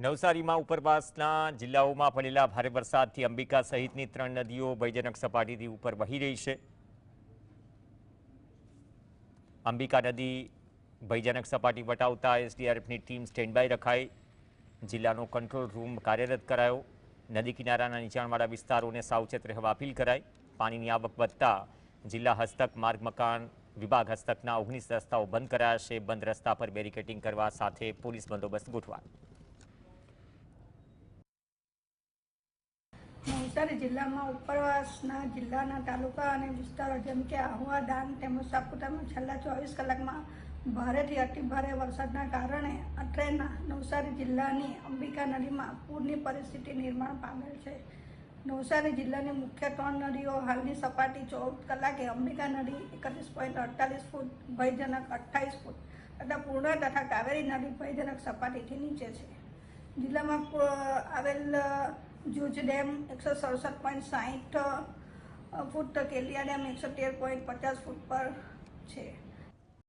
નવસારીમાં ઉપરવાસના જિલ્લાઓમાં પડેલા ભારે વરસાદથી અંબિકા સહિતની ત્રણ નદીઓ ભયજનક સપાટીથી ઉપર વહી રહી છે અંબિકા નદી ભયજનક સપાટી વટાવતા એસડીઆરએફની ટીમ સ્ટેન્ડ બાય રખાઈ જિલ્લાનો કંટ્રોલ રૂમ કાર્યરત કરાયો નદી કિનારાના નીચાણવાળા વિસ્તારોને સાવચેત રહેવા અપીલ કરાઈ પાણીની આવક વધતા જિલ્લા હસ્તક માર્ગ મકાન વિભાગ હસ્તકના ઓગણીસ રસ્તાઓ બંધ કરાયા છે બંધ રસ્તા પર બેરિકેટિંગ કરવા સાથે પોલીસ બંદોબસ્ત ગોઠવાયો નવસારી જિલ્લામાં ઉપરવાસના જિલ્લાના તાલુકા અને વિસ્તારો જેમ કે આહવા ડાંગ તેમજ સાપુતારામાં છેલ્લા ચોવીસ કલાકમાં ભારેથી અતિ ભારે વરસાદના કારણે અત્રેના નવસારી જિલ્લાની અંબિકા નદીમાં પૂરની પરિસ્થિતિ નિર્માણ પામેલ છે. નવસારી જિલ્લાની મુખ્ય ત્રણ નદીઓ હાલની સપાટી ચૌદ કલાકે અંબિકા નદી એકત્રીસ પોઈન્ટ અડતાલીસ ફૂટ, ભયજનક અઠ્ઠાવીસ ફૂટ તથા પૂર્ણ તથા કાવેરી નદી ભયજનક સપાટીથી નીચે છે. જિલ્લામાં આવેલ જૂજ ડેમ એકસો સડસઠ પોઈન્ટ સાહીઠ ફૂટ કેલિયા ડેમ એકસો તેર પોઈન્ટ પચાસ ફૂટ પર છે.